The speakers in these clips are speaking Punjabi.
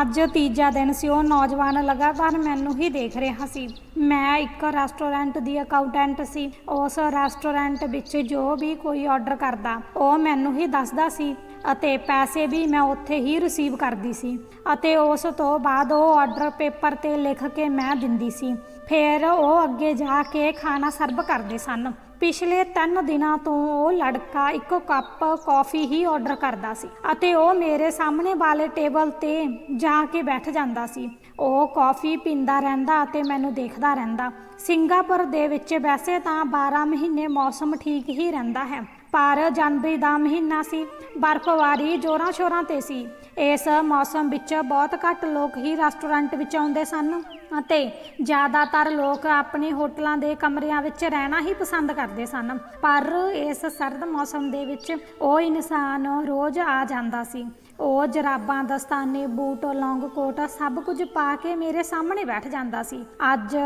ਅੱਜ ਤੀਜਾ ਦਿਨ ਸੀ, ਉਹ ਨੌਜਵਾਨ ਲਗਾਤਾਰ ਮੈਨੂੰ ਹੀ ਦੇਖ ਰਿਹਾ ਸੀ। ਮੈਂ ਇੱਕ ਰੈਸਟੋਰੈਂਟ ਦੀ ਅਕਾਊਂਟੈਂਟ ਸੀ। ਉਸ ਰੈਸਟੋਰੈਂਟ ਵਿੱਚ ਜੋ ਵੀ ਕੋਈ ਆਰਡਰ ਕਰਦਾ, ਉਹ ਮੈਨੂੰ ਹੀ ਦੱਸਦਾ ਸੀ ਅਤੇ ਪੈਸੇ ਵੀ ਮੈਂ ਉੱਥੇ ਹੀ ਰਿਸੀਵ ਕਰਦੀ ਸੀ ਅਤੇ ਉਸ ਤੋਂ ਬਾਅਦ ਉਹ ਆਰਡਰ ਪੇਪਰ ਤੇ ਲਿਖ ਕੇ ਮੈਂ ਦਿੰਦੀ ਸੀ। ਫਿਰ ਉਹ ਅੱਗੇ ਜਾ ਕੇ ਖਾਣਾ ਸਰਵ ਕਰਦੇ ਸਨ। ਪਿਛਲੇ 3 ਦਿਨਾਂ ਤੋਂ ਉਹ ਲੜਕਾ ਇੱਕੋ ਕੱਪ ਕੌਫੀ ਹੀ ਆਰਡਰ ਕਰਦਾ ਸੀ ਅਤੇ ਉਹ ਮੇਰੇ ਸਾਹਮਣੇ ਵਾਲੇ ਟੇਬਲ ਤੇ ਜਾ ਕੇ ਬੈਠ ਜਾਂਦਾ ਸੀ। ਉਹ ਕੌਫੀ ਪੀਂਦਾ ਰਹਿੰਦਾ ਅਤੇ ਮੈਨੂੰ ਦੇਖਦਾ ਰਹਿੰਦਾ। ਸਿੰਗਾਪੁਰ ਦੇ ਵਿੱਚ ਵੈਸੇ ਤਾਂ 12 ਮਹੀਨੇ ਮੌਸਮ ਠੀਕ ਹੀ ਰਹਿੰਦਾ ਹੈ, ਪਰ ਜਨਵਰੀ ਦਾ ਮਹੀਨਾ ਸੀ, ਬਰਫ਼ਬਾਰੀ ਜੋਰਾਂ ਸ਼ੋਰਾਂ ਤੇ ਸੀ। ਇਸ ਮੌਸਮ ਵਿੱਚ ਬਹੁਤ ਘੱਟ ਲੋਕ ਹੀ ਰੈਸਟੋਰੈਂਟ ਵਿੱਚ ਆਉਂਦੇ ਸਨ ਅਤੇ ਜ਼ਿਆਦਾਤਰ ਲੋਕ ਆਪਣੇ ਹੋਟਲਾਂ ਦੇ ਕਮਰਿਆਂ ਵਿੱਚ ਰਹਿਣਾ ਹੀ ਪਸੰਦ ਕਰਦੇ ਸਨ, ਪਰ ਇਸ ਸਰਦ ਮੌਸਮ ਦੇ ਵਿੱਚ ਉਹ ਇਨਸਾਨ ਰੋਜ਼ ਆ ਜਾਂਦਾ ਸੀ। ਉਹ ਜਰਾਬਾਂ, ਦਸਤਾਨੇ, ਬੂਟ ਲੌਂਗ ਕੋਟ ਸਭ ਕੁਝ ਪਾ ਕੇ ਮੇਰੇ ਸਾਹਮਣੇ ਬੈਠ ਜਾਂਦਾ ਸੀ। ਅੱਜ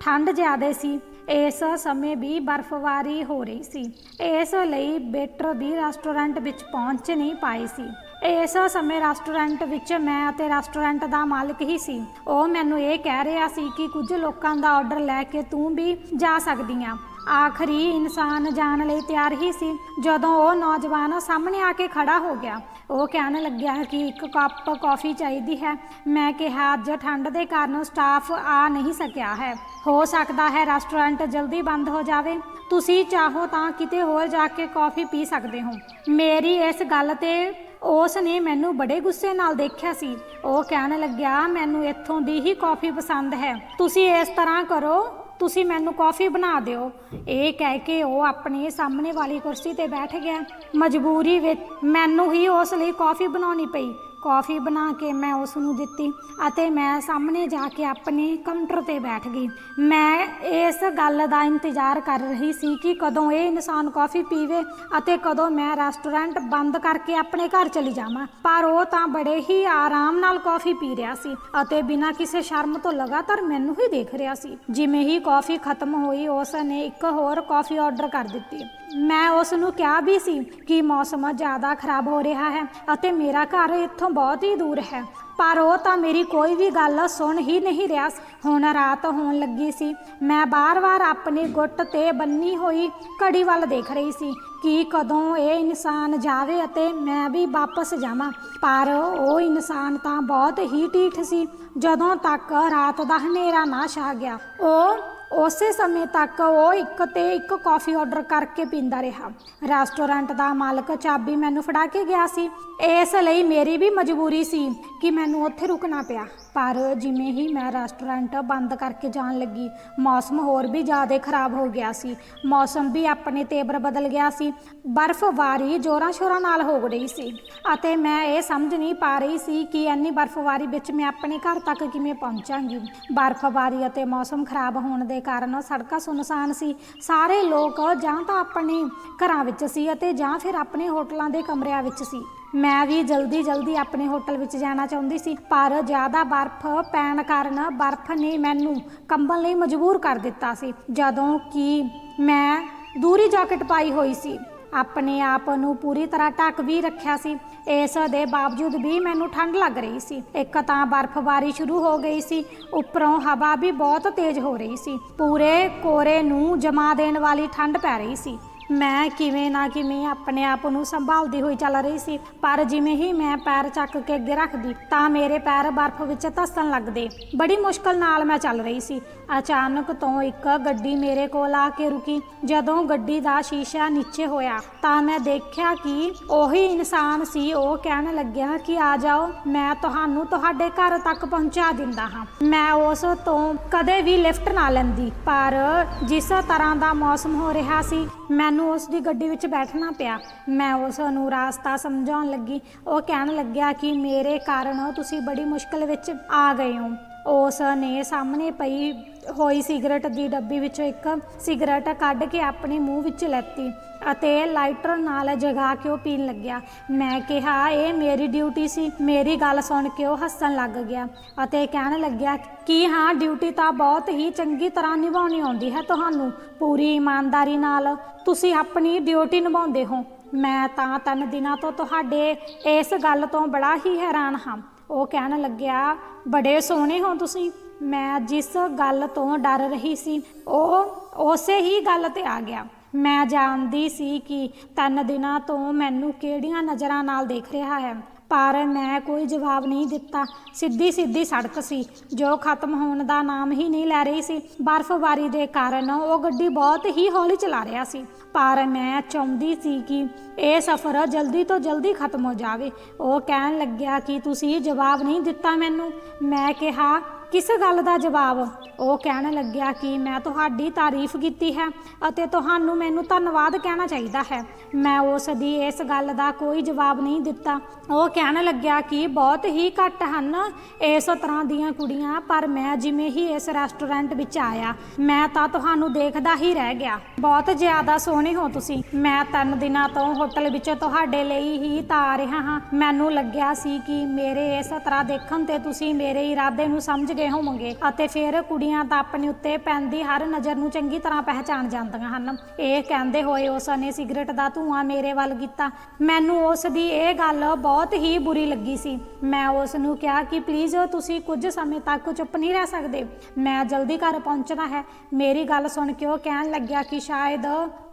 ਠੰਡ ਜ਼ਿਆਦੇ ਸੀ। ਇਸ ਸਮੇਂ ਵੀ ਬਰਫ਼ਬਾਰੀ ਹੋ ਰਹੀ ਸੀ। ਇਸ ਲਈ ਬੇਟਰ ਵੀ ਰੈਸਟੋਰੈਂਟ ਵਿੱਚ ਪਹੁੰਚ ਨਹੀਂ ਪਾਏ ਸੀ। ਇਸ ਸਮੇਂ ਰੈਸਟੋਰੈਂਟ ਵਿੱਚ ਮੈਂ ਅਤੇ ਰੈਸਟੋਰੈਂਟ ਦਾ ਮਾਲਕ ਹੀ ਸੀ। ਉਹ ਮੈਨੂੰ ਇਹ ਕਹਿ ਰਿਹਾ ਸੀ ਕਿ ਕੁਝ ਲੋਕਾਂ ਦਾ ਆਰਡਰ ਲੈ ਕੇ ਤੂੰ ਵੀ ਜਾ ਸਕਦੀ ਆ। ਆਖਰੀ ਇਨਸਾਨ ਜਾਣ ਲਈ ਤਿਆਰ ਹੀ ਸੀ। ਜਦੋਂ ਉਹ ਨੌਜਵਾਨ ਸਾਹਮਣੇ ਆ ਕੇ ਖੜਾ ਹੋ ਗਿਆ, ਉਹ ਕਹਿਣ ਲੱਗਿਆ ਕਿ ਇੱਕ ਕੱਪ ਕੌਫੀ ਚਾਹੀਦੀ ਹੈ। ਮੈਂ ਕਿਹਾ, ਅੱਜ ਠੰਡ ਦੇ ਕਾਰਨ ਸਟਾਫ ਆ ਨਹੀਂ ਸਕਿਆ ਹੈ। ਹੋ ਸਕਦਾ ਹੈ ਰੈਸਟੋਰੈਂਟ ਜਲਦੀ ਬੰਦ ਹੋ ਜਾਵੇ। ਤੁਸੀਂ ਚਾਹੋ ਤਾਂ ਕਿਤੇ ਹੋਰ ਜਾ ਕੇ ਕੌਫੀ ਪੀ ਸਕਦੇ ਹੋ। ਮੇਰੀ ਇਸ ਗੱਲ ਤੇ ਉਸ ਨੇ ਮੈਨੂੰ ਬੜੇ ਗੁੱਸੇ ਨਾਲ ਦੇਖਿਆ ਸੀ। ਉਹ ਕਹਿਣ ਲੱਗਿਆ, ਮੈਨੂੰ ਇੱਥੋਂ ਦੀ ਹੀ ਕੌਫੀ ਪਸੰਦ ਹੈ। ਤੁਸੀਂ ਇਸ ਤਰ੍ਹਾਂ ਕਰੋ। ਤੁਸੀਂ ਮੈਨੂੰ ਕੌਫੀ ਬਣਾ ਦਿਓ। ਇਹ ਕਹਿ ਕੇ ਉਹ ਆਪਣੇ ਸਾਹਮਣੇ ਵਾਲੀ ਕੁਰਸੀ ਤੇ ਬੈਠ ਗਿਆ। ਮਜਬੂਰੀ ਵਿੱਚ ਮੈਨੂੰ ਹੀ ਉਸ ਲਈ ਕੌਫੀ ਬਣਾਉਣੀ ਪਈ। ਕੌਫੀ ਬਣਾ ਕੇ ਮੈਂ ਉਸ ਨੂੰ ਦਿੱਤੀ ਅਤੇ ਮੈਂ ਸਾਹਮਣੇ ਜਾ ਕੇ ਆਪਣੇ ਕਾਊਂਟਰ ਤੇ ਬੈਠ ਗਈ। ਮੈਂ ਇਸ ਗੱਲ ਦਾ ਇੰਤਜ਼ਾਰ ਕਰ ਰਹੀ ਸੀ ਕਿ ਕਦੋਂ ਇਹ ਇਨਸਾਨ ਕੌਫੀ ਪੀਵੇ ਅਤੇ ਕਦੋਂ ਮੈਂ ਰੈਸਟੋਰੈਂਟ ਬੰਦ ਕਰਕੇ ਆਪਣੇ ਘਰ ਚਲੀ ਜਾਵਾਂ। ਪਰ ਉਹ ਤਾਂ ਬੜੇ ਹੀ ਆਰਾਮ ਨਾਲ ਕੌਫੀ ਪੀ ਰਿਹਾ ਸੀ ਅਤੇ ਬਿਨਾਂ ਕਿਸੇ ਸ਼ਰਮ ਤੋਂ ਲਗਾਤਾਰ ਮੈਨੂੰ ਹੀ ਦੇਖ ਰਿਹਾ ਸੀ। ਜਿਵੇਂ ਹੀ ਕੌਫੀ ਖਤਮ ਹੋਈ ਉਸ ਨੇ ਇੱਕ ਹੋਰ ਕੌਫੀ ਆਰਡਰ ਕਰ ਦਿੱਤੀ। ਮੈਂ ਉਸ ਨੂੰ ਕਿਹਾ ਵੀ ਸੀ ਕਿ ਮੌਸਮ ਜ਼ਿਆਦਾ ਖਰਾਬ ਹੋ ਰਿਹਾ ਹੈ ਅਤੇ ਮੇਰਾ ਘਰ ਇੱਥੋਂ ਬਹੁਤ ਹੀ ਦੂਰ ਹੈ। ਪਰ ਉਹ ਤਾਂ ਮੇਰੀ ਕੋਈ ਵੀ ਗੱਲ ਸੁਣ ਹੀ ਨਹੀਂ ਰਿਹਾ ਹੁਣ ਰਾਤ ਹੋਣ ਲੱਗੀ ਸੀ। ਮੈਂ ਬਾਰ-ਬਾਰ ਆਪਣੇ ਗੁੱਟ ਤੇ ਬੰਨੀ ਹੋਈ ਘੜੀ ਵੱਲ ਦੇਖ ਰਹੀ ਸੀ ਕਿ ਕਦੋਂ ਇਹ ਇਨਸਾਨ ਜਾਵੇ ਅਤੇ ਮੈਂ ਵੀ ਵਾਪਸ ਜਾਵਾਂ। ਪਰ ਉਹ ਇਨਸਾਨ ਤਾਂ ਬਹੁਤ ਹੀ ਢੀਠ ਸੀ। ਜਦੋਂ ਤੱਕ ਰਾਤ ਦਾ ਹਨੇਰਾ ਨਾ ਛਾ ਗਿਆ, ਉਹ ਉਸੇ ਸਮੇਂ ਤੱਕ ਉਹ ਇੱਕ ਤੇ ਇੱਕ ਕਾਫੀ ਆਰਡਰ ਕਰਕੇ ਪੀਂਦਾ ਰਿਹਾ। ਰੈਸਟੋਰੈਂਟ ਦਾ ਮਾਲਕ ਚਾਬੀ ਮੈਨੂੰ ਫੜਾ ਕੇ ਗਿਆ ਸੀ। ਇਸ ਲਈ ਮੇਰੀ ਵੀ ਮਜਬੂਰੀ ਸੀ ਕਿ ਮੈਨੂੰ ਉੱਥੇ ਰੁਕਣਾ ਪਿਆ। ਪਰ ਜਿਵੇਂ ਹੀ ਮੈਂ ਰੈਸਟੋਰੈਂਟ ਬੰਦ ਕਰਕੇ ਜਾਣ ਲੱਗੀ, ਮੌਸਮ ਹੋਰ ਵੀ ਜ਼ਿਆਦਾ ਖਰਾਬ ਹੋ ਗਿਆ ਸੀ। ਮੌਸਮ ਵੀ ਆਪਣੇ ਤੇਬਰ ਬਦਲ ਗਿਆ ਸੀ। ਬਰਫ਼ਬਾਰੀ ਜ਼ੋਰਾਂ ਸ਼ੋਰਾਂ ਨਾਲ ਹੋ ਰਹੀ ਸੀ ਅਤੇ ਮੈਂ ਇਹ ਸਮਝ ਨਹੀਂ ਪਾ ਰਹੀ ਸੀ ਕਿ ਇੰਨੀ ਬਰਫ਼ਬਾਰੀ ਵਿੱਚ ਮੈਂ ਆਪਣੇ ਘਰ ਤੱਕ ਕਿਵੇਂ ਪਹੁੰਚਾਂਗੀ। ਬਰਫ਼ਬਾਰੀ ਅਤੇ ਮੌਸਮ ਖਰਾਬ ਹੋਣ ਦੇ ਕਾਰਨ ਸੜਕਾਂ ਸੁੰਨਸਾਨ ਸੀ। ਸਾਰੇ ਲੋਕ ਜਾਂ ਤਾਂ ਆਪਣੇ ਘਰਾਂ ਵਿੱਚ ਸੀ ਅਤੇ ਜਾਂ ਫਿਰ ਆਪਣੇ ਹੋਟਲਾਂ ਦੇ ਕਮਰਿਆਂ ਵਿੱਚ ਸੀ। ਮੈਂ ਵੀ ਜਲਦੀ ਜਲਦੀ ਆਪਣੇ ਹੋਟਲ ਵਿੱਚ ਜਾਣਾ ਚਾਹੁੰਦੀ ਸੀ, ਪਰ ਜ਼ਿਆਦਾ ਬਰਫ਼ ਪੈਣ ਕਾਰਨ ਬਰਫ਼ ਨੇ ਮੈਨੂੰ ਕੰਬਲ ਲਈ ਮਜਬੂਰ ਕਰ ਦਿੱਤਾ ਸੀ, ਜਦੋਂ ਕਿ ਮੈਂ ਦੂਰੀ ਜੈਕਟ ਪਾਈ ਹੋਈ ਸੀ। ਆਪਣੇ ਆਪ ਨੂੰ ਪੂਰੀ ਤਰ੍ਹਾਂ ਢੱਕ ਵੀ ਰੱਖਿਆ ਸੀ, ਇਸ ਦੇ ਬਾਵਜੂਦ ਵੀ ਮੈਨੂੰ ਠੰਡ ਲੱਗ ਰਹੀ ਸੀ। ਇੱਕ ਤਾਂ ਬਰਫ਼ਬਾਰੀ ਸ਼ੁਰੂ ਹੋ ਗਈ ਸੀ, ਉੱਪਰੋਂ ਹਵਾ ਵੀ ਬਹੁਤ ਤੇਜ਼ ਹੋ ਰਹੀ ਸੀ, ਪੂਰੇ ਕੋਰੇ ਨੂੰ ਜਮਾ ਦੇਣ ਵਾਲੀ ਠੰਡ ਪੈ ਰਹੀ ਸੀ। ਮੈਂ ਕਿਵੇਂ ਨਾ ਕਿਵੇਂ ਆਪਣੇ ਆਪ ਨੂੰ ਸੰਭਾਲਦੀ ਹੋਈ ਚੱਲ ਰਹੀ ਸੀ, ਪਰ ਜਿਵੇਂ ਹੀ ਮੈਂ ਪੈਰ ਚੱਕ ਕੇ ਅੱਗੇ ਰੱਖਦੀ, ਤਾਂ ਮੇਰੇ ਪੈਰ ਬਰਫ਼ ਵਿੱਚ ਧੱਸਣ ਲੱਗਦੇ। ਬੜੀ ਮੁਸ਼ਕਲ ਨਾਲ ਮੈਂ ਚੱਲ ਰਹੀ ਸੀ। ਅਚਾਨਕ ਤੋਂ ਇੱਕ ਗੱਡੀ ਮੇਰੇ ਕੋਲ ਆ ਕੇ ਰੁਕੀ। ਜਦੋਂ ਗੱਡੀ ਦਾ ਸ਼ੀਸ਼ਾ ਨੀਚੇ ਹੋਇਆ, ਤਾਂ ਮੈਂ ਦੇਖਿਆ ਕਿ ਉਹੀ ਇਨਸਾਨ ਸੀ। ਉਹ ਕਹਿਣ ਲੱਗਿਆ ਕਿ, ਆ ਜਾਓ, ਮੈਂ ਤੁਹਾਨੂੰ ਤੁਹਾਡੇ ਘਰ ਤੱਕ ਪਹੁੰਚਾ ਦਿੰਦਾ ਹਾਂ। ਮੈਂ ਉਸ ਤੋਂ ਕਦੇ ਵੀ ਲਿਫਟ ਨਾ ਲੈਂਦੀ। ਪਰ ਜਿਸ ਤਰ੍ਹਾਂ ਦਾ ਮੌਸਮ ਹੋ ਰਿਹਾ ਸੀ ਮੈਨੂੰ ਉਸ ਦੀ ਗੱਡੀ ਵਿੱਚ ਬੈਠਣਾ ਪਿਆ। ਮੈਂ ਉਸ ਨੂੰ ਰਾਸਤਾ ਸਮਝਾਉਣ ਲੱਗੀ। ਉਹ ਕਹਿਣ ਲੱਗਿਆ ਕਿ ਮੇਰੇ ਕਾਰਨ ਤੁਸੀਂ ਬੜੀ ਮੁਸ਼ਕਲ ਵਿੱਚ ਆ ਗਏ ਹੋ। ਉਸ ਨੇ ਸਾਹਮਣੇ ਪਈ ਹੋਈ ਸਿਗਰਟ ਦੀ ਡੱਬੀ ਵਿੱਚੋਂ ਇੱਕ ਸਿਗਰਟ ਕੱਢ ਕੇ ਆਪਣੇ ਮੂੰਹ ਵਿੱਚ ਲੈਤੀ ਅਤੇ ਲਾਈਟਰ ਨਾਲ ਜਗਾ ਕੇ ਉਹ ਪੀਣ ਲੱਗਿਆ। ਮੈਂ ਕਿਹਾ, ਇਹ ਮੇਰੀ ਡਿਊਟੀ ਸੀ। ਮੇਰੀ ਗੱਲ ਸੁਣ ਕੇ ਉਹ ਹੱਸਣ ਲੱਗ ਗਿਆ ਅਤੇ ਕਹਿਣ ਲੱਗਿਆ, ਕਿ ਹਾਂ, ਡਿਊਟੀ ਤਾਂ ਬਹੁਤ ਹੀ ਚੰਗੀ ਤਰ੍ਹਾਂ ਨਿਭਾਉਣੀ ਆਉਂਦੀ ਹੈ ਤੁਹਾਨੂੰ। ਪੂਰੀ ਇਮਾਨਦਾਰੀ ਨਾਲ ਤੁਸੀਂ ਆਪਣੀ ਡਿਊਟੀ ਨਿਭਾਉਂਦੇ ਹੋ। ਮੈਂ ਤਾਂ ਤਿੰਨ ਦਿਨਾਂ ਤੋਂ ਤੁਹਾਡੇ ਇਸ ਗੱਲ ਤੋਂ ਬੜਾ ਹੀ ਹੈਰਾਨ ਹਾਂ। ਉਹ ਕਹਿਣ ਲੱਗਿਆ, ਬੜੇ ਸੋਹਣੇ ਹੋ ਤੁਸੀਂ। ਮੈਂ ਜਿਸ ਗੱਲ ਤੋਂ ਡਰ ਰਹੀ ਸੀ, ਉਹ ਉਸੇ ਹੀ ਗੱਲ ਤੇ ਆ ਗਿਆ। ਮੈਂ ਜਾਣਦੀ ਸੀ ਕਿ ਤਿੰਨ ਦਿਨਾਂ ਤੋਂ ਮੈਨੂੰ ਕਿਹੜੀਆਂ ਨਜ਼ਰਾਂ ਨਾਲ ਦੇਖ ਰਿਹਾ ਹੈ, ਪਰ ਮੈਂ ਕੋਈ ਜਵਾਬ ਨਹੀਂ ਦਿੱਤਾ। ਸਿੱਧੀ ਸਿੱਧੀ ਸੜਕ ਸੀ, ਜੋ ਖਤਮ ਹੋਣ ਦਾ ਨਾਮ ਹੀ ਨਹੀਂ ਲੈ ਰਹੀ ਸੀ। ਬਰਫ਼ਬਾਰੀ ਦੇ ਕਾਰਨ ਉਹ ਗੱਡੀ ਬਹੁਤ ਹੀ ਹੌਲੀ ਚਲਾ ਰਿਹਾ ਸੀ, ਪਰ ਮੈਂ ਚਾਹੁੰਦੀ ਸੀ ਕਿ ਇਹ ਸਫ਼ਰ ਜਲਦੀ ਤੋਂ ਜਲਦੀ ਖਤਮ ਹੋ ਜਾਵੇ। ਉਹ ਕਹਿਣ ਲੱਗਿਆ ਕਿ ਤੁਸੀਂ ਜਵਾਬ ਨਹੀਂ ਦਿੱਤਾ ਮੈਨੂੰ। ਮੈਂ ਕਿਹਾ ਕਿਸ ਗੱਲ ਦਾ ਜਵਾਬ? ਉਹ ਕਹਿਣ ਲੱਗਿਆ ਕਿ ਮੈਂ ਤੁਹਾਡੀ ਤਾਰੀਫ ਕੀਤੀ ਹੈ ਅਤੇ ਤੁਹਾਨੂੰ ਮੈਨੂੰ ਧੰਨਵਾਦ ਕਹਿਣਾ ਚਾਹੀਦਾ ਹੈ। ਮੈਂ ਉਸ ਦੀ ਇਸ ਗੱਲ ਦਾ ਕੋਈ ਜਵਾਬ ਨਹੀਂ ਦਿੱਤਾ। ਉਹ ਕਹਿਣ ਲੱਗਿਆ ਕਿ ਬਹੁਤ ਹੀ ਘੱਟ ਹਨ ਇਸ ਤਰ੍ਹਾਂ ਦੀਆਂ ਕੁੜੀਆਂ, ਪਰ ਮੈਂ ਜਿਵੇਂ ਹੀ ਇਸ ਰੈਸਟੋਰੈਂਟ ਵਿੱਚ ਆਇਆ, ਮੈਂ ਤਾਂ ਤੁਹਾਨੂੰ ਦੇਖਦਾ ਹੀ ਰਹਿ ਗਿਆ। ਬਹੁਤ ਜ਼ਿਆਦਾ ਸੋਹਣੇ ਹੋ ਤੁਸੀਂ। ਮੈਂ ਤਿੰਨ ਦਿਨਾਂ ਤੋਂ ਹੋਟਲ ਵਿੱਚ ਤੁਹਾਡੇ ਲਈ ਹੀ ਤਾਂ ਰਿਹਾ ਹਾਂ। ਮੈਨੂੰ ਲੱਗਿਆ ਸੀ ਕਿ ਮੇਰੇ ਇਸ ਤਰ੍ਹਾਂ ਦੇਖਣ ਤੇ ਤੁਸੀਂ ਮੇਰੇ ਇਰਾਦੇ ਨੂੰ ਸਮਝ ਗਏ ਹੋਵੋਗੇ ਅਤੇ ਫਿਰ ਕੁੜੀਆਂ ਤਾਂ ਆਪਣੇ ਉੱਤੇ ਪੈਂਦੀ ਹਰ ਨਜ਼ਰ ਨੂੰ ਚੰਗੀ ਤਰ੍ਹਾਂ ਪਹਿਚਾਣ ਜਾਂਦੀਆਂ ਹਨ। ਇਹ ਕਹਿੰਦੇ ਹੋਏ ਉਸ ਨੇ ਸਿਗਰਟ ਦਾ ਧੂਆਂ ਮੇਰੇ ਵੱਲ ਕੀਤਾ। ਮੈਨੂੰ ਉਸ ਦੀ ਇਹ ਗੱਲ ਬਹੁਤ ਹੀ ਬੁਰੀ ਲੱਗੀ ਸੀ। ਮੈਂ ਉਸ ਨੂੰ ਕਿਹਾ ਕਿ ਪਲੀਜ਼ ਤੁਸੀਂ ਕੁਝ ਸਮੇਂ ਤੱਕ ਚੁੱਪ ਨਹੀਂ ਰਹਿ ਸਕਦੇ। ਮੈਂ ਜਲਦੀ ਘਰ ਪਹੁੰਚਣਾ ਹੈ। ਮੇਰੀ ਗੱਲ ਸੁਣ ਕੇ ਉਹ ਕਹਿਣ ਲੱਗਿਆ ਕਿ ਸ਼ਾਇਦ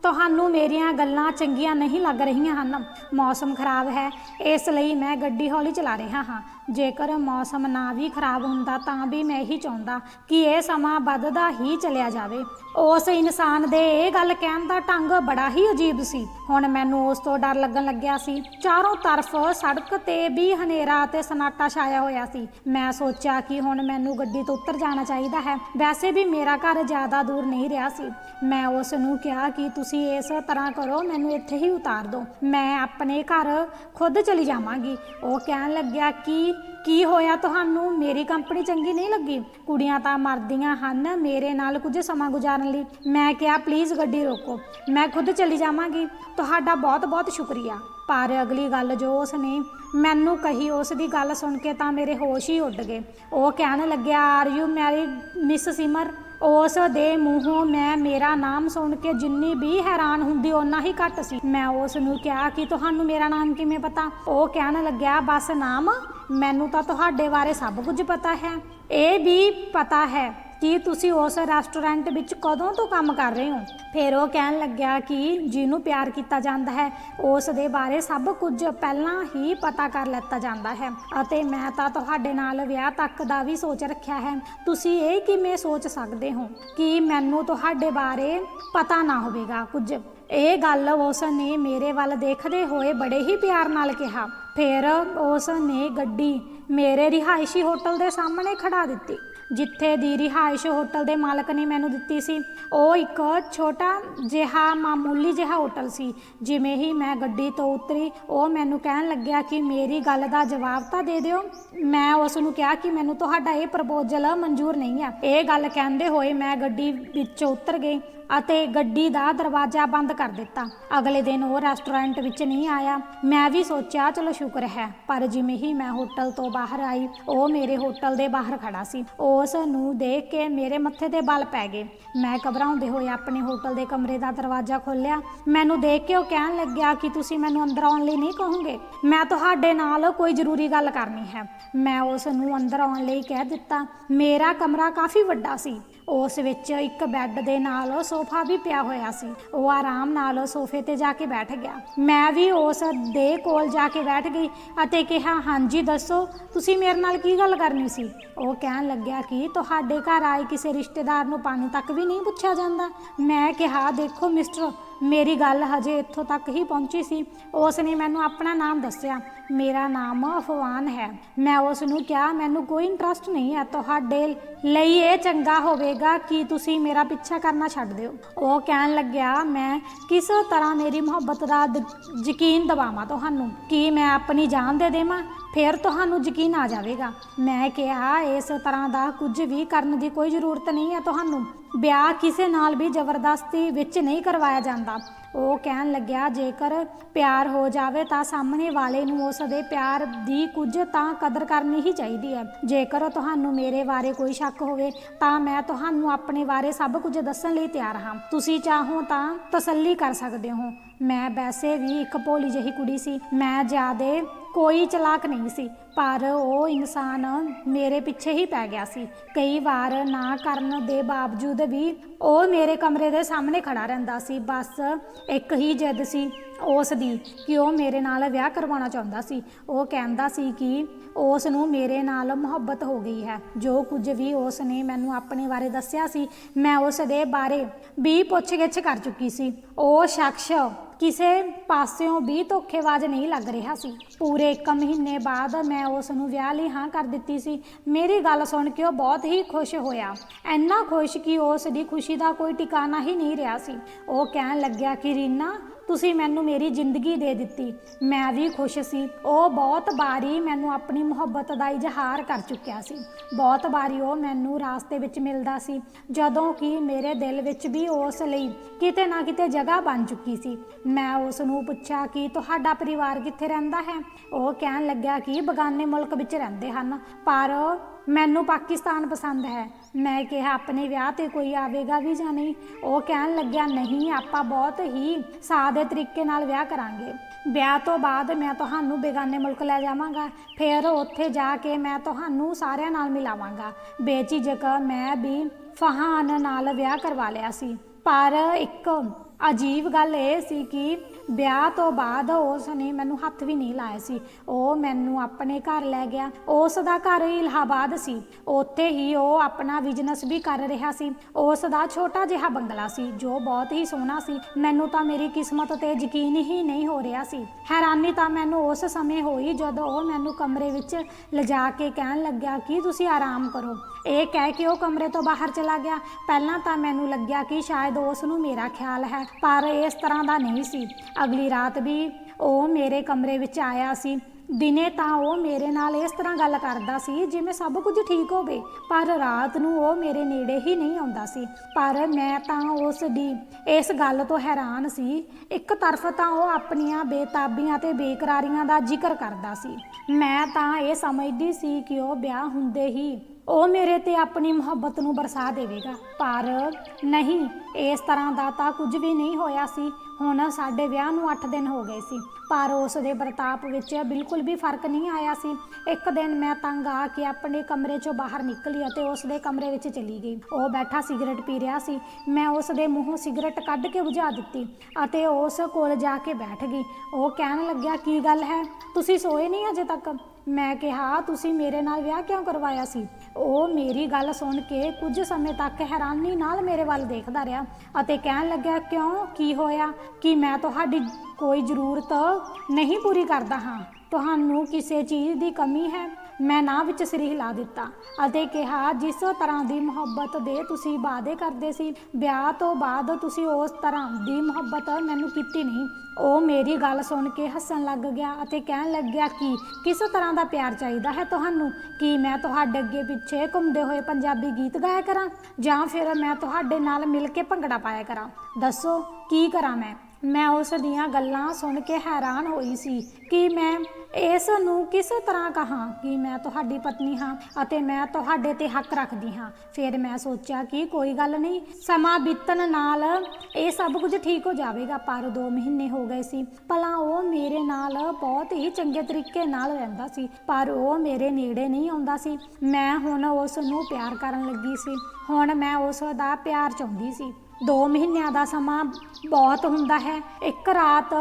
ਤੁਹਾਨੂੰ ਮੇਰੀਆਂ ਗੱਲਾਂ ਚੰਗੀਆਂ ਨਹੀਂ ਲੱਗ ਰਹੀਆਂ ਹਨ। ਮੌਸਮ ਖਰਾਬ ਹੈ। ਇਸ ਲਈ ਮੈਂ ਗੱਡੀ ਹੌਲੀ ਚਲਾ ਰਿਹਾ ਹਾਂ। ਜੇਕਰ ਮੌਸਮ ਨਾ ਵੀ ਖਰਾਬ ਹੁੰਦਾ ਤਾਂ ਵੀ ਮੈਂ ਇਹੀ ਚਾਹੁੰਦਾ ਕਿ ਇਹ ਸਮਾਂ ਵੱਧਦਾ ਹੀ ਚਲਿਆ ਜਾਵੇ। ਉਸ ਇਨਸਾਨ ਦੇ ਇਹ ਗੱਲ ਕਹਿਣ ਦਾ ਢੰਗ ਬੜਾ ਹੀ ਅਜੀਬ ਸੀ। ਹੁਣ ਮੈਨੂੰ ਉਸ ਤੋਂ ਡਰ ਲੱਗਣ ਲੱਗਿਆ ਸੀ। ਚਾਰੋਂ ਤਰਫ ਸੜਕ ਤੇ ਵੀ ਹਨੇਰਾ ਅਤੇ ਸਨਾਟਾ ਛਾਇਆ ਹੋਇਆ ਸੀ। ਮੈਂ ਸੋਚਿਆ ਕਿ ਹੁਣ ਮੈਨੂੰ ਗੱਡੀ ਤੋਂ ਉੱਤਰ ਜਾਣਾ ਚਾਹੀਦਾ ਹੈ। ਵੈਸੇ ਵੀ ਮੇਰਾ ਘਰ ਜ਼ਿਆਦਾ ਦੂਰ ਨਹੀਂ ਰਿਹਾ ਸੀ। ਮੈਂ ਉਸ ਨੂੰ ਕਿਹਾ ਕਿ ਤੁਸੀਂ ਇਸ ਤਰ੍ਹਾਂ ਕਰੋ, ਮੈਨੂੰ ਇੱਥੇ ਹੀ ਉਤਾਰ ਦਿਓ। ਮੈਂ ਆਪਣੇ ਘਰ ਖੁਦ ਚਲੀ ਜਾਵਾਂਗੀ। ਉਹ ਕਹਿਣ ਲੱਗਿਆ, ਕਿ, ਕੀ ਹੋਇਆ ਤੁਹਾਨੂੰ? ਮੇਰੀ ਕੰਪਨੀ ਚੰਗੀ ਨਹੀਂ ਲੱਗੀ? ਕੁੜੀਆਂ ਤਾਂ ਮਰਦੀਆਂ ਹਨ, ਮੇਰੇ ਨਾਲ ਕੁਝ ਸਮਾਂ ਗੁਜ਼ਾਰਨ ਲਈ। ਮੈਂ ਕਿਹਾ, ਪਲੀਜ਼ ਗੱਡੀ ਰੋਕੋ। ਮੈਂ ਖੁਦ ਚਲੀ ਜਾਵਾਂਗੀ। ਤੁਹਾਡਾ ਬਹੁਤ ਬਹੁਤ ਸ਼ੁਕਰੀਆ। ਪਰ ਅਗਲੀ ਗੱਲ ਜੋ ਉਸ ਉਸਨੇ ਮੈਨੂੰ ਕਹੀ ਉਸ ਦੀ ਗੱਲ ਸੁਣ ਕੇ ਤਾਂ ਮੇਰੇ ਹੋਸ਼ ਹੀ ਉੱਡ ਗਏ। ਉਹ ਕਹਿਣ ਲੱਗਿਆ are you married miss Simar ਉਸ ਦੇ ਮੂੰਹੋਂ ਮੈਂ ਮੇਰਾ ਨਾਮ ਸੁਣ ਕੇ ਜਿੰਨੀ ਵੀ ਹੈਰਾਨ ਹੁੰਦੀ ਓਨਾ ਹੀ ਘੱਟ ਸੀ। ਮੈਂ ਉਸ ਨੂੰ ਕਿਹਾ ਕਿ ਤੁਹਾਨੂੰ ਮੇਰਾ ਨਾਮ ਕਿਵੇਂ ਪਤਾ? ਉਹ ਕਹਿਣ ਲੱਗਿਆ, ਬਸ ਨਾਮ, ਮੈਨੂੰ ਤਾਂ ਤੁਹਾਡੇ ਬਾਰੇ ਸਭ ਕੁਝ ਪਤਾ ਹੈ। ਇਹ ਵੀ ਪਤਾ ਹੈ। ਕਿ ਤੁਸੀਂ ਉਸ ਰੈਸਟੋਰੈਂਟ ਵਿੱਚ ਕਦੋਂ ਤੋਂ ਕੰਮ ਕਰ ਰਹੇ ਹੋ? ਫਿਰ ਉਹ ਕਹਿਣ ਲੱਗਿਆ ਕਿ ਜਿਹਨੂੰ ਪਿਆਰ ਕੀਤਾ ਜਾਂਦਾ ਹੈ, ਉਸ ਦੇ ਬਾਰੇ ਸਭ ਕੁਝ ਪਹਿਲਾਂ ਹੀ ਪਤਾ ਕਰ ਲੈਤਾ ਜਾਂਦਾ ਹੈ ਅਤੇ ਮੈਂ ਤਾਂ ਤੁਹਾਡੇ ਨਾਲ ਵਿਆਹ ਤੱਕ ਦਾ ਵੀ ਸੋਚ ਰੱਖਿਆ ਹੈ। ਤੁਸੀਂ ਇਹ ਕਿਵੇਂ ਸੋਚ ਸਕਦੇ ਹੋ ਕਿ ਮੈਨੂੰ ਤੁਹਾਡੇ ਬਾਰੇ ਪਤਾ ਨਾ ਹੋਵੇਗਾ ਕੁਝ? ਇਹ ਗੱਲ ਉਸ ਨੇ ਮੇਰੇ ਵੱਲ ਦੇਖਦੇ ਹੋਏ ਬੜੇ ਹੀ ਪਿਆਰ ਨਾਲ ਕਿਹਾ। ਫਿਰ ਉਸ ਨੇ ਗੱਡੀ ਮੇਰੇ ਰਿਹਾਇਸ਼ੀ ਹੋਟਲ ਦੇ ਸਾਹਮਣੇ ਖੜਾ ਦਿੱਤੀ। ਜਿੱਥੇ ਦੀ ਰਿਹਾਇਸ਼ ਹੋਟਲ ਦੇ ਮਾਲਕ ਨੇ ਮੈਨੂੰ ਦਿੱਤੀ ਸੀ। ਉਹ ਇੱਕ ਛੋਟਾ ਜਿਹਾ ਮਾਮੂਲੀ ਜਿਹਾ ਹੋਟਲ ਸੀ, ਜਿਵੇਂ ਹੀ ਮੈਂ ਗੱਡੀ ਤੋਂ ਉਤਰੀ, ਉਹ ਮੈਨੂੰ ਕਹਿਣ ਲੱਗਿਆ ਕਿ ਮੇਰੀ ਗੱਲ ਦਾ ਜਵਾਬ ਤਾਂ ਦੇ ਦਿਓ। ਮੈਂ ਉਸ ਨੂੰ ਕਿਹਾ ਕਿ ਮੈਨੂੰ ਤੁਹਾਡਾ ਇਹ ਪ੍ਰਪੋਜ਼ਲ ਮਨਜ਼ੂਰ ਨਹੀਂ ਹੈ ਇਹ ਗੱਲ ਕਹਿੰਦੇ ਹੋਏ ਮੈਂ ਗੱਡੀ ਵਿੱਚੋਂ ਉਤਰ ਗਈ ਅਤੇ ਗੱਡੀ ਦਾ ਦਰਵਾਜ਼ਾ ਬੰਦ ਕਰ ਦਿੱਤਾ। ਅਗਲੇ ਦਿਨ ਉਹ ਰੈਸਟੋਰੈਂਟ ਵਿੱਚ ਨਹੀਂ ਆਇਆ। ਮੈਂ ਵੀ ਸੋਚਿਆ, ਚਲੋ ਸ਼ੁਕਰ ਹੈ, ਪਰ ਜਿਵੇਂ ਹੀ ਮੈਂ ਹੋਟਲ ਤੋਂ ਬਾਹਰ ਆਈ, ਉਹ ਮੇਰੇ ਹੋਟਲ ਦੇ ਬਾਹਰ ਖੜਾ ਸੀ। ਉਹ ਉਸ ਨੂੰ ਦੇਖ ਕੇ ਮੇਰੇ ਮੱਥੇ ਤੇ ਬਲ ਪੈ ਗਏ। ਮੈਂ ਘਬਰਾਉਂਦੇ ਹੋਏ ਆਪਣੇ ਹੋਟਲ ਦੇ ਕਮਰੇ ਦਾ ਦਰਵਾਜ਼ਾ ਖੋਲ੍ਹਿਆ। ਮੈਨੂੰ ਦੇਖ ਕੇ ਉਹ ਕਹਿਣ ਲੱਗਿਆ ਕਿ ਤੁਸੀਂ ਮੈਨੂੰ ਅੰਦਰ ਆਉਣ ਲਈ ਨਹੀਂ ਕਹੋਗੇ। ਮੈਂ ਤੁਹਾਡੇ ਨਾਲ ਕੋਈ ਜ਼ਰੂਰੀ ਗੱਲ ਕਰਨੀ ਹੈ। ਮੈਂ ਉਸ ਨੂੰ ਅੰਦਰ ਆਉਣ ਲਈ ਕਹਿ ਦਿੱਤਾ। ਮੇਰਾ ਕਮਰਾ ਕਾਫੀ ਵੱਡਾ ਸੀ। ਉਸ ਵਿੱਚ ਇੱਕ ਬੈੱਡ ਦੇ ਨਾਲ ਸੋਫਾ ਵੀ ਪਿਆ ਹੋਇਆ ਸੀ। ਉਹ ਆਰਾਮ ਨਾਲ ਸੋਫੇ ਤੇ ਜਾ ਕੇ ਬੈਠ ਗਿਆ। ਮੈਂ ਵੀ ਉਸ ਦੇ ਕੋਲ ਜਾ ਕੇ ਬੈਠ ਗਈ ਅਤੇ ਕਿਹਾ, ਹਾਂਜੀ, ਦੱਸੋ, ਤੁਸੀਂ ਮੇਰੇ ਨਾਲ ਕੀ ਗੱਲ ਕਰਨੀ ਸੀ? ਉਹ ਕਹਿਣ ਲੱਗਿਆ ਕਿ ਤੁਹਾਡੇ ਘਰ ਆਏ ਕਿਸੇ ਰਿਸ਼ਤੇਦਾਰ ਨੂੰ ਪਾਣੀ ਤੱਕ ਵੀ ਨਹੀਂ ਪੁੱਛਿਆ ਜਾਂਦਾ। ਮੈਂ ਕਿਹਾ, ਦੇਖੋ, ਮਿਸਟਰ ਮੇਰੀ ਗੱਲ ਹਜੇ ਇੱਥੋਂ ਤੱਕ ਹੀ ਪਹੁੰਚੀ ਸੀ। ਉਸ ਨੇ ਮੈਨੂੰ ਆਪਣਾ ਨਾਮ ਦੱਸਿਆ। ਮੇਰਾ ਨਾਮ ਅਫਵਾਨ ਹੈ। ਮੈਂ ਉਸ ਨੂੰ ਕਿਹਾ, ਮੈਨੂੰ ਕੋਈ ਇੰਟਰਸਟ ਨਹੀਂ ਹੈ। ਤੁਹਾਡੇ ਲਈ ਇਹ ਚੰਗਾ ਹੋਵੇਗਾ ਕਿ ਤੁਸੀਂ ਮੇਰਾ ਪਿੱਛਾ ਕਰਨਾ ਛੱਡ ਦਿਓ। ਉਹ ਕਹਿਣ ਲੱਗਿਆ, ਮੈਂ ਕਿਸ ਤਰ੍ਹਾਂ ਮੇਰੀ ਮੁਹੱਬਤ ਦਾ, ਯਕੀਨ ਦਿਵਾਵਾਂ ਤੁਹਾਨੂੰ? ਕੀ ਮੈਂ ਆਪਣੀ ਜਾਨ ਦੇ ਦੇਵਾਂ? ਫਿਰ ਤੁਹਾਨੂੰ ਯਕੀਨ ਆ ਜਾਵੇਗਾ। ਮੈਂ ਕਿਹਾ, ਇਸ ਤਰ੍ਹਾਂ ਦਾ ਕੁਝ ਵੀ ਕਰਨ ਦੀ ਕੋਈ ਜ਼ਰੂਰਤ ਨਹੀਂ ਹੈ ਤੁਹਾਨੂੰ। ਵਿਆਹ ਕਿਸੇ ਨਾਲ ਵੀ ਜ਼ਬਰਦਸਤੀ ਵਿੱਚ ਨਹੀਂ ਕਰਵਾਇਆ ਜਾਂਦਾ। ਉਹ ਕਹਿਣ ਲੱਗਿਆ, ਜੇਕਰ ਪਿਆਰ ਹੋ ਜਾਵੇ ਤਾਂ ਸਾਹਮਣੇ ਵਾਲੇ ਨੂੰ ਉਸ ਦੇ ਪਿਆਰ ਦੀ ਕੁਝ ਤਾਂ ਕਦਰ ਕਰਨੀ ਹੀ ਚਾਹੀਦੀ ਹੈ। ਜੇਕਰ ਤੁਹਾਨੂੰ ਮੇਰੇ ਬਾਰੇ ਕੋਈ ਸ਼ੱਕ ਹੋਵੇ, ਤਾਂ ਮੈਂ ਤੁਹਾਨੂੰ ਆਪਣੇ ਬਾਰੇ ਸਭ ਕੁਝ ਦੱਸਣ ਲਈ ਤਿਆਰ ਹਾਂ। ਤੁਸੀਂ ਚਾਹੋ ਤਾਂ ਤਸੱਲੀ ਕਰ ਸਕਦੇ ਹੋ। ਮੈਂ ਵੈਸੇ ਵੀ ਇੱਕ ਭੋਲੀ ਜਿਹੀ ਕੁੜੀ ਸੀ ਮੈਂ ਜ਼ਿਆਦੇ ਕੋਈ ਚਲਾਕ ਨਹੀਂ ਸੀ। ਪਰ ਉਹ ਇਨਸਾਨ ਮੇਰੇ ਪਿੱਛੇ ਹੀ ਪੈ ਗਿਆ ਸੀ। ਕਈ ਵਾਰ ਨਾ ਕਰਨ ਦੇ ਬਾਵਜੂਦ ਵੀ ਉਹ ਮੇਰੇ ਕਮਰੇ ਦੇ ਸਾਹਮਣੇ ਖੜਾ ਰਹਿੰਦਾ ਸੀ। ਬਸ ਇੱਕ ਹੀ ਜਿੱਦ ਸੀ ਉਸ ਦੀ ਕਿ ਉਹ ਮੇਰੇ ਨਾਲ ਵਿਆਹ ਕਰਵਾਉਣਾ ਚਾਹੁੰਦਾ ਸੀ। ਉਹ ਕਹਿੰਦਾ ਸੀ ਕਿ ਉਸ ਨੂੰ ਮੇਰੇ ਨਾਲ ਮੁਹੱਬਤ ਹੋ ਗਈ ਹੈ। ਜੋ ਕੁਝ ਵੀ ਉਸ ਨੇ ਮੈਨੂੰ ਆਪਣੇ ਬਾਰੇ ਦੱਸਿਆ ਸੀ, ਮੈਂ ਉਸ ਦੇ ਬਾਰੇ ਵੀ ਪੁੱਛਗਿੱਛ ਕਰ ਚੁੱਕੀ ਸੀ। ਉਹ ਸ਼ਖਸ ਕਿਸੇ ਪਾਸਿਓਂ ਵੀ ਧੋਖੇਬਾਜ਼ ਨਹੀਂ ਲੱਗ ਰਿਹਾ ਸੀ। ਪੂਰੇ 1 ਮਹੀਨੇ ਬਾਅਦ ਮੈਂ ਉਸ ਨੂੰ ਵਿਆਹ ਲਈ ਹਾਂ ਕਰ ਦਿੱਤੀ ਸੀ। ਮੇਰੀ ਗੱਲ ਸੁਣ ਕੇ ਉਹ ਬਹੁਤ ਹੀ ਖੁਸ਼ ਹੋਇਆ। ਇੰਨਾ ਖੁਸ਼ ਕਿ ਉਸ ਦੀ ਖੁਸ਼ੀ ਦਾ ਕੋਈ ਟਿਕਾਣਾ ਹੀ ਨਹੀਂ ਰਿਹਾ ਸੀ। ਉਹ ਕਹਿਣ ਲੱਗਿਆ ਕਿ ਰੀਨਾ ਤੁਸੀਂ ਮੈਨੂੰ ਮੇਰੀ ਜ਼ਿੰਦਗੀ ਦੇ ਦਿੱਤੀ। ਮੈਂ ਵੀ ਖੁਸ਼ ਸੀ। ਉਹ ਬਹੁਤ ਵਾਰੀ ਮੈਨੂੰ ਆਪਣੀ ਮੁਹੱਬਤ ਦਾ ਇਜ਼ਹਾਰ ਕਰ ਚੁੱਕਿਆ ਸੀ। ਬਹੁਤ ਵਾਰੀ ਉਹ ਮੈਨੂੰ ਰਾਸਤੇ ਵਿੱਚ ਮਿਲਦਾ ਸੀ, ਜਦੋਂ ਕਿ ਮੇਰੇ ਦਿਲ ਵਿੱਚ ਵੀ ਉਸ ਲਈ ਕਿਤੇ ਨਾ ਕਿਤੇ ਜਗ੍ਹਾ ਬਣ ਚੁੱਕੀ ਸੀ। ਮੈਂ ਉਸ ਨੂੰ ਪੁੱਛਿਆ ਕਿ ਤੁਹਾਡਾ ਪਰਿਵਾਰ ਕਿੱਥੇ ਰਹਿੰਦਾ ਹੈ? ਉਹ ਕਹਿਣ ਲੱਗਿਆ ਕਿ ਬਗਾਨੇ ਮੁਲਕ ਵਿੱਚ ਰਹਿੰਦੇ ਹਨ, ਪਰ ਮੈਨੂੰ ਪਾਕਿਸਤਾਨ ਪਸੰਦ ਹੈ। ਮੈਂ ਕਿਹਾ, ਆਪਣੇ ਵਿਆਹ ਤੇ ਕੋਈ ਆਵੇਗਾ ਵੀ ਜਾਂ ਨਹੀਂ? ਉਹ ਕਹਿਣ ਲੱਗਿਆ, ਨਹੀਂ, ਆਪਾਂ ਬਹੁਤ ਹੀ ਸਾਦੇ ਤਰੀਕੇ ਨਾਲ ਵਿਆਹ ਕਰਾਂਗੇ। ਵਿਆਹ ਤੋਂ ਬਾਅਦ ਮੈਂ ਤੁਹਾਨੂੰ ਬੇਗਾਨੇ ਮੁਲਕ ਲੈ ਜਾਵਾਂਗਾ। ਫਿਰ ਉੱਥੇ ਜਾ ਕੇ ਮੈਂ ਤੁਹਾਨੂੰ ਸਾਰਿਆਂ ਨਾਲ ਮਿਲਾਵਾਂਗਾ। ਬੇਝਿਜਕ ਮੈਂ ਵੀ ਫਹਾਨ ਨਾਲ ਵਿਆਹ ਕਰਵਾ ਲਿਆ ਸੀ। ਪਰ ਇੱਕ ਅਜੀਬ ਗੱਲ ਇਹ ਸੀ ਕਿ ਵਿਆਹ ਤੋਂ ਬਾਅਦ ਉਸ ਨੇ ਮੈਨੂੰ ਹੱਥ ਵੀ ਨਹੀਂ ਲਾਇਆ ਸੀ। ਉਹ ਮੈਨੂੰ ਆਪਣੇ ਘਰ ਲੈ ਗਿਆ। ਉਸ ਦਾ ਘਰ ਇਲਾਹਾਬਾਦ ਸੀ। ਉੱਥੇ ਹੀ ਉਹ ਆਪਣਾ ਬਿਜ਼ਨਸ ਵੀ ਕਰ ਰਿਹਾ ਸੀ। ਉਸ ਦਾ ਛੋਟਾ ਜਿਹਾ ਬੰਗਲਾ ਸੀ, ਜੋ ਬਹੁਤ ਹੀ ਸੋਹਣਾ ਸੀ। ਮੈਨੂੰ ਤਾਂ ਮੇਰੀ ਕਿਸਮਤ ਤੇ ਯਕੀਨ ਹੀ ਨਹੀਂ ਹੋ ਰਿਹਾ ਸੀ। ਹੈਰਾਨੀ ਤਾਂ ਮੈਨੂੰ ਉਸ ਸਮੇਂ ਹੋਈ ਜਦੋਂ ਉਹ ਮੈਨੂੰ ਕਮਰੇ ਵਿੱਚ ਲਿਜਾ ਕੇ ਕਹਿਣ ਲੱਗਿਆ, ਕਿ ਤੁਸੀਂ ਆਰਾਮ ਕਰੋ? ਇਹ ਕਹਿ ਕੇ ਉਹ ਕਮਰੇ ਤੋਂ ਬਾਹਰ ਚਲਾ ਗਿਆ। ਪਹਿਲਾਂ ਤਾਂ ਮੈਨੂੰ ਲੱਗਿਆ ਕਿ ਸ਼ਾਇਦ ਉਸ ਨੂੰ ਮੇਰਾ ਖਿਆਲ ਹੈ, ਪਰ ਇਸ ਤਰ੍ਹਾਂ ਦਾ ਨਹੀਂ ਸੀ। ਅਗਲੀ ਰਾਤ ਵੀ ਉਹ ਮੇਰੇ ਕਮਰੇ ਵਿੱਚ ਆਇਆ ਸੀ। ਦਿਨੇ ਤਾਂ ਉਹ ਮੇਰੇ ਨਾਲ ਇਸ ਤਰ੍ਹਾਂ ਗੱਲ ਕਰਦਾ ਸੀ ਜਿਵੇਂ ਸਭ ਕੁਝ ਠੀਕ ਹੋਵੇ, ਪਰ ਰਾਤ ਨੂੰ ਉਹ ਮੇਰੇ ਨੇੜੇ ਹੀ ਨਹੀਂ ਆਉਂਦਾ ਸੀ। ਪਰ ਮੈਂ ਤਾਂ ਉਸ ਦੀ ਇਸ ਗੱਲ ਤੋਂ ਹੈਰਾਨ ਸੀ। ਇੱਕ ਤਰਫ ਤਾਂ ਉਹ ਆਪਣੀਆਂ ਬੇਤਾਬੀਆਂ ਤੇ ਬੇਕਰਾਰੀਆਂ ਦਾ ਜ਼ਿਕਰ ਕਰਦਾ ਸੀ। ਮੈਂ ਤਾਂ ਇਹ ਸਮਝਦੀ ਸੀ ਕਿ ਉਹ ਵਿਆਹ ਹੁੰਦੇ ਹੀ ਉਹ ਮੇਰੇ ਤੇ ਆਪਣੀ ਮੁਹੱਬਤ ਨੂੰ ਬਰਸਾ ਦੇਵੇਗਾ। ਪਰ ਨਹੀਂ, ਇਸ ਤਰ੍ਹਾਂ ਦਾ ਤਾਂ ਕੁਝ ਵੀ ਨਹੀਂ ਹੋਇਆ ਸੀ। ਹੁਣ ਸਾਡੇ ਵਿਆਹ ਨੂੰ 8 ਦਿਨ ਹੋ ਗਏ ਸੀ। ਪਰ ਉਸ ਦੇ ਵਰਤਾਪ ਵਿੱਚ ਬਿਲਕੁਲ ਵੀ ਫ਼ਰਕ ਨਹੀਂ ਆਇਆ ਸੀ। ਇੱਕ ਦਿਨ ਮੈਂ ਤੰਗ ਆ ਕੇ ਆਪਣੇ ਕਮਰੇ ਚੋਂ ਬਾਹਰ ਨਿਕਲੀ ਅਤੇ ਉਸ ਦੇ ਕਮਰੇ ਵਿੱਚ ਚਲੀ ਗਈ। ਉਹ ਬੈਠਾ ਸਿਗਰਟ ਪੀ ਰਿਹਾ ਸੀ। ਮੈਂ ਉਸ ਦੇ ਮੂੰਹੋਂ ਸਿਗਰਟ ਕੱਢ ਕੇ ਬੁਝਾ ਦਿੱਤੀ ਅਤੇ ਉਸ ਕੋਲ ਜਾ ਕੇ ਬੈਠ ਗਈ। ਉਹ ਕਹਿਣ ਲੱਗਿਆ, ਕੀ ਗੱਲ ਹੈ? ਤੁਸੀਂ ਸੋਏ ਨਹੀਂ ਅਜੇ ਤੱਕ? ਮੈਂ ਕਿਹਾ, ਤੁਸੀਂ ਮੇਰੇ ਨਾਲ ਵਿਆਹ ਕਿਉਂ ਕਰਵਾਇਆ ਸੀ? ਉਹ ਮੇਰੀ ਗੱਲ ਸੁਣ ਕੇ ਕੁਝ ਸਮੇਂ ਤੱਕ ਹੈਰਾਨੀ ਨਾਲ ਮੇਰੇ ਵੱਲ ਦੇਖਦਾ ਰਿਹਾ ਅਤੇ ਕਹਿਣ ਲੱਗਿਆ, ਕਿਉਂ? ਕੀ ਹੋਇਆ? ਕਿ ਮੈਂ ਤੁਹਾਡੀ ਕੋਈ ਜ਼ਰੂਰਤ ਨਹੀਂ ਪੂਰੀ ਕਰਦਾ ਹਾਂ? ਤੁਹਾਨੂੰ ਕਿਸੇ ਚੀਜ਼ ਦੀ ਕਮੀ ਹੈ? ਮੈਂ ਨਾ ਵਿੱਚ ਸਿਰ ਹਿਲਾ ਦਿੱਤਾ ਅਤੇ ਕਿਹਾ, ਜਿਸ ਤਰ੍ਹਾਂ ਦੀ ਮੁਹੱਬਤ ਦੇ ਤੁਸੀਂ ਵਾਅਦੇ ਕਰਦੇ ਸੀ, ਵਿਆਹ ਤੋਂ ਬਾਅਦ ਤੁਸੀਂ ਉਸ ਤਰ੍ਹਾਂ ਦੀ ਮੁਹੱਬਤ ਮੈਨੂੰ ਕੀਤੀ ਨਹੀਂ। ਉਹ ਮੇਰੀ ਗੱਲ ਸੁਣ ਕੇ ਹੱਸਣ ਲੱਗ ਗਿਆ ਅਤੇ ਕਹਿਣ ਲੱਗਿਆ ਕਿ ਕਿਸ ਤਰ੍ਹਾਂ ਦਾ ਪਿਆਰ ਚਾਹੀਦਾ ਹੈ ਤੁਹਾਨੂੰ? ਕੀ ਮੈਂ ਤੁਹਾਡੇ ਅੱਗੇ ਪਿੱਛੇ ਘੁੰਮਦੇ ਹੋਏ ਪੰਜਾਬੀ ਗੀਤ ਗਾਇਆ ਕਰਾਂ ਜਾਂ ਫਿਰ ਮੈਂ ਤੁਹਾਡੇ ਨਾਲ ਮਿਲ ਕੇ ਭੰਗੜਾ ਪਾਇਆ ਕਰਾਂ? ਦੱਸੋ, ਕੀ ਕਰਾਂ ਮੈਂ? ਮੈਂ ਉਸ ਦੀਆਂ ਗੱਲਾਂ ਸੁਣ ਕੇ ਹੈਰਾਨ ਹੋਈ ਸੀ ਕਿ ਮੈਂ ਇਸ ਨੂੰ ਕਿਸ ਤਰ੍ਹਾਂ ਕਹਾਂ ਕਿ ਮੈਂ ਤੁਹਾਡੀ ਪਤਨੀ ਹਾਂ ਅਤੇ ਮੈਂ ਤੁਹਾਡੇ ਤੇ ਹੱਕ ਰੱਖਦੀ ਹਾਂ। ਫਿਰ ਮੈਂ ਸੋਚਿਆ ਕਿ ਕੋਈ ਗੱਲ ਨਹੀਂ, ਸਮਾਂ ਬੀਤਣ ਨਾਲ ਇਹ ਸਭ ਕੁਝ ਠੀਕ ਹੋ ਜਾਵੇਗਾ, ਪਰ 2 ਮਹੀਨੇ ਹੋ ਗਏ ਸੀ। ਭਲਾ ਉਹ ਮੇਰੇ ਨਾਲ ਬਹੁਤ ਹੀ ਚੰਗੇ ਤਰੀਕੇ ਨਾਲ ਰਹਿੰਦਾ ਸੀ, ਪਰ ਉਹ ਮੇਰੇ ਨੇੜੇ ਨਹੀਂ ਆਉਂਦਾ ਸੀ। ਮੈਂ ਹੁਣ ਉਸ ਨੂੰ ਪਿਆਰ ਕਰਨ ਲੱਗੀ ਸੀ। ਹੁਣ ਮੈਂ ਉਸ ਦਾ ਪਿਆਰ ਚਾਹੁੰਦੀ ਸੀ। 2 ਮਹੀਨਿਆਂ ਦਾ ਸਮਾਂ ਬਹੁਤ ਹੁੰਦਾ ਹੈ। ਇੱਕ ਰਾਤ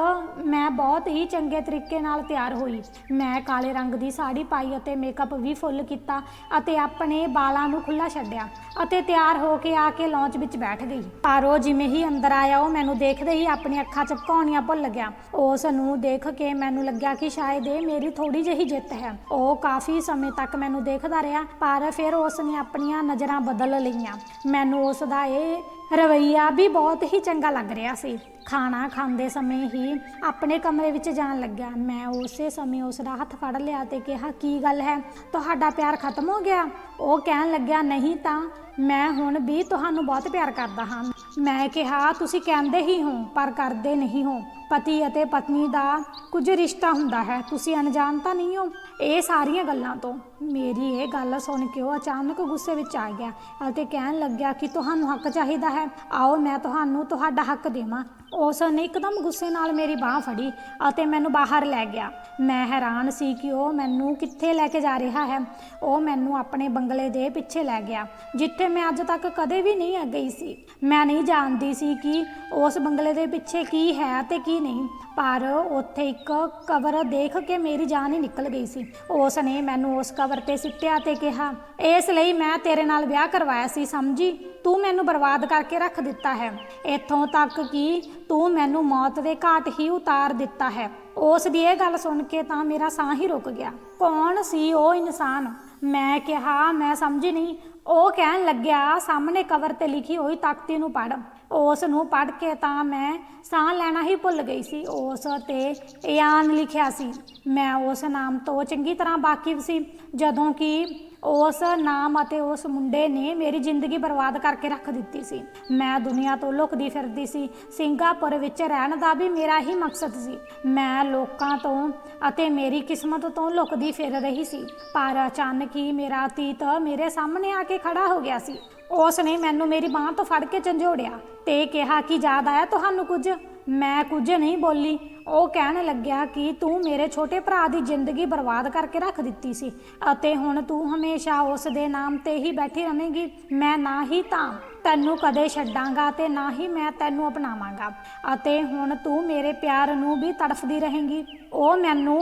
ਮੈਂ ਬਹੁਤ ਹੀ ਚੰਗੇ ਤਰੀਕੇ ਨਾਲ ਤਿਆਰ ਹੋਈ। ਮੈਂ ਕਾਲੇ ਰੰਗ ਦੀ ਸਾੜੀ ਪਾਈ ਅਤੇ ਮੇਕਅਪ ਵੀ ਫੁੱਲ ਕੀਤਾ ਅਤੇ ਆਪਣੇ ਬਾਲਾਂ ਨੂੰ ਖੁੱਲਾ ਛੱਡਿਆ ਅਤੇ ਤਿਆਰ ਹੋ ਕੇ ਆ ਕੇ ਲੌਂਚ ਵਿੱਚ ਬੈਠ ਗਈ। ਪਰ ਉਹ ਜਿਵੇਂ ਹੀ ਅੰਦਰ ਆਇਆ, ਉਹ ਮੈਨੂੰ ਦੇਖਦੇ ਹੀ ਆਪਣੀ ਅੱਖਾਂ ਚਪਕਾਉਣੀਆਂ ਭੁੱਲ ਗਿਆ। ਉਸ ਨੂੰ ਦੇਖ ਕੇ ਮੈਨੂੰ ਲੱਗਿਆ ਕਿ ਸ਼ਾਇਦ ਇਹ ਮੇਰੀ ਥੋੜੀ ਜਿਹੀ ਜਿੱਤ ਹੈ। ਉਹ ਕਾਫੀ ਸਮੇਂ ਤੱਕ ਮੈਨੂੰ ਦੇਖਦਾ ਰਿਹਾ, ਪਰ ਫਿਰ ਉਸ ਨੇ ਆਪਣੀਆਂ ਨਜ਼ਰਾਂ ਬਦਲ ਲਈਆਂ। ਮੈਨੂੰ ਉਸ ਦਾ ਇਹ ਰਵਈਆ ਵੀ ਬਹੁਤ ਹੀ ਚੰਗਾ ਲੱਗ ਰਿਹਾ ਸੀ। ਖਾਣਾ ਖਾਂਦੇ ਸਮੇਂ ਹੀ ਆਪਣੇ ਕਮਰੇ ਵਿੱਚ ਜਾਣ ਲੱਗਿਆ। ਮੈਂ ਉਸੇ ਸਮੇਂ ਉਸ ਦਾ ਹੱਥ ਫੜ ਲਿਆ ਤੇ ਕਿਹਾ, ਕੀ ਗੱਲ ਹੈ? ਤੁਹਾਡਾ ਪਿਆਰ ਖਤਮ ਹੋ ਗਿਆ? ਉਹ ਕਹਿਣ ਲੱਗਿਆ, ਨਹੀਂ ਤਾਂ ਮੈਂ ਹੁਣ ਵੀ ਤੁਹਾਨੂੰ ਬਹੁਤ ਪਿਆਰ ਕਰਦਾ ਹਾਂ। ਮੈਂ ਕਿਹਾ, ਤੁਸੀਂ ਕਹਿੰਦੇ ਹੀ ਹੋ, ਪਰ ਕਰਦੇ ਨਹੀਂ ਹੋ। ਪਤੀ ਅਤੇ ਪਤਨੀ ਦਾ ਕੁਝ ਰਿਸ਼ਤਾ ਹੁੰਦਾ ਹੈ। ਤੁਸੀਂ ਅਣਜਾਣ ਤਾਂ ਨਹੀਂ ਹੋ? ਇਹ ਸਾਰੀਆਂ ਗੱਲਾਂ ਤੋਂ ਮੇਰੀ ਇਹ ਗੱਲ ਸੁਣ ਕੇ ਉਹ ਅਚਾਨਕ ਗੁੱਸੇ ਵਿੱਚ ਆ ਗਿਆ ਅਤੇ ਕਹਿਣ ਲੱਗਿਆ ਕਿ ਤੁਹਾਨੂੰ ਹੱਕ ਚਾਹੀਦਾ ਹੈ। ਆਓ, ਮੈਂ ਤੁਹਾਨੂੰ ਤੁਹਾਡਾ ਹੱਕ ਦੇਵਾਂ। ਉਸ ਨੇ ਇੱਕਦਮ ਗੁੱਸੇ ਨਾਲ ਮੇਰੀ ਬਾਹ ਫੜੀ ਅਤੇ ਮੈਨੂੰ ਬਾਹਰ ਲੈ ਗਿਆ। ਮੈਂ ਹੈਰਾਨ ਸੀ ਕਿ ਉਹ ਮੈਨੂੰ ਕਿੱਥੇ ਲੈ ਕੇ ਜਾ ਰਿਹਾ ਹੈ। ਉਹ ਮੈਨੂੰ ਆਪਣੇ ਬੰਗਲੇ ਦੇ ਪਿੱਛੇ ਲੈ ਗਿਆ, ਜਿੱਥੇ ਮੈਂ ਅੱਜ ਤੱਕ ਕਦੇ ਵੀ ਨਹੀਂ ਗਈ ਸੀ। ਮੈਂ ਨਹੀਂ ਜਾਣਦੀ ਸੀ ਕਿ ਉਸ ਬੰਗਲੇ ਦੇ ਪਿੱਛੇ ਕੀ ਹੈ ਤੇ ਕੀ ਨਹੀਂ, ਪਰ ਉੱਥੇ ਇੱਕ ਕਵਰ ਦੇਖ ਕੇ ਮੇਰੀ ਜਾਨ ਹੀ ਨਿਕਲ ਗਈ ਸੀ। ਉਸ ਨੇ ਮੈਨੂੰ ਉਸ ਕਵਰ ਤੇ ਸਿੱਟਿਆ ਤੇ ਕਿਹਾ, ਇਸ ਲਈ ਮੈਂ ਤੇਰੇ ਨਾਲ ਵਿਆਹ ਕਰਵਾਇਆ ਸੀ, ਸਮਝੀ? ਤੂੰ ਮੈਨੂੰ ਬਰਬਾਦ ਕਰਕੇ ਰੱਖ ਦਿੱਤਾ ਹੈ। ਇੱਥੋਂ ਤੱਕ ਕਿ ਤੂੰ ਮੈਨੂੰ ਮੌਤ ਦੇ ਘਾਟ ਹੀ ਉਤਾਰ ਦਿੱਤਾ ਹੈ। ਉਸ ਦੀ ਇਹ ਗੱਲ ਸੁਣ ਕੇ ਤਾਂ ਮੇਰਾ ਸਾਹ ਹੀ ਰੁਕ ਗਿਆ। ਕੌਣ ਸੀ ਉਹ ਇਨਸਾਨ? ਮੈਂ ਕਿਹਾ, ਮੈਂ ਸਮਝੀ ਨਹੀਂ। ਉਹ ਕਹਿਣ ਲੱਗਿਆ, ਸਾਹਮਣੇ ਕਵਰ ਤੇ ਲਿਖੀ ਹੋਈ ਤਾਕਤੀ ਨੂੰ ਪੜ੍ਹ। ਉਸ ਨੂੰ ਪੜ੍ਹ ਕੇ ਤਾਂ ਮੈਂ ਸਾਹ ਲੈਣਾ ਹੀ ਭੁੱਲ ਗਈ ਸੀ। ਉਸ ਤੇ ਇਆਨ ਲਿਖਿਆ ਸੀ। ਮੈਂ ਉਸ ਨਾਮ ਤੋਂ ਚੰਗੀ ਤਰ੍ਹਾਂ ਵਾਕਿਫ ਸੀ। ਜਦੋਂ ਕਿ ਉਸ ਨਾਮ ਅਤੇ ਉਸ ਮੁੰਡੇ ਨੇ ਮੇਰੀ ਜ਼ਿੰਦਗੀ ਬਰਬਾਦ ਕਰਕੇ ਰੱਖ ਦਿੱਤੀ ਸੀ। ਮੈਂ ਦੁਨੀਆ ਤੋਂ ਲੁਕਦੀ ਫਿਰਦੀ ਸੀ। ਸਿੰਗਾਪੁਰ ਵਿੱਚ ਰਹਿਣ ਦਾ ਵੀ ਮੇਰਾ ਹੀ ਮਕਸਦ ਸੀ। ਮੈਂ ਲੋਕਾਂ ਤੋਂ ਅਤੇ ਮੇਰੀ ਕਿਸਮਤ ਤੋਂ ਲੁਕਦੀ ਫਿਰ ਰਹੀ ਸੀ। ਪਰ ਅਚਾਨਕ ਹੀ ਮੇਰਾ ਅਤੀਤ ਮੇਰੇ ਸਾਹਮਣੇ ਆ ਕੇ ਖੜਾ ਹੋ ਗਿਆ ਸੀ। ਉਸ ਨੇ ਮੈਨੂੰ ਮੇਰੀ ਬਾਹ ਤੋਂ ਫੜ ਕੇ ਝੰਜੋੜਿਆ ਤੇ ਕਿਹਾ, ਕਿ ਯਾਦ ਆਇਆ ਤੁਹਾਨੂੰ ਕੁਝ? ਮੈਂ ਕੁਝ ਨਹੀਂ ਬੋਲੀ। ਉਹ ਕਹਿਣ ਲੱਗਿਆ ਕਿ ਤੂੰ ਮੇਰੇ ਛੋਟੇ ਭਰਾ ਦੀ ਜ਼ਿੰਦਗੀ ਬਰਬਾਦ ਕਰਕੇ ਰੱਖ ਦਿੱਤੀ ਸੀ ਅਤੇ ਹੁਣ ਤੂੰ ਹਮੇਸ਼ਾ ਉਸ ਦੇ ਨਾਮ ਤੇ ਹੀ ਬੈਠੀ ਰਵੇਂਗੀ ਮੈਂ ਨਾ ਹੀ ਤਾਂ। ਤੈਨੂੰ ਕਦੇ ਛੱਡਾਂਗਾ ਤੇ ਨਾ ਹੀ ਮੈਂ ਤੈਨੂੰ ਅਪਣਾਵਾਂਗਾ। ਅਤੇ ਹੁਣ ਤੂੰ ਮੇਰੇ ਪਿਆਰ ਨੂੰ ਵੀ ਤੜਫਦੀ ਰਹੇਂਗੀ। ਉਹ ਮੈਨੂੰ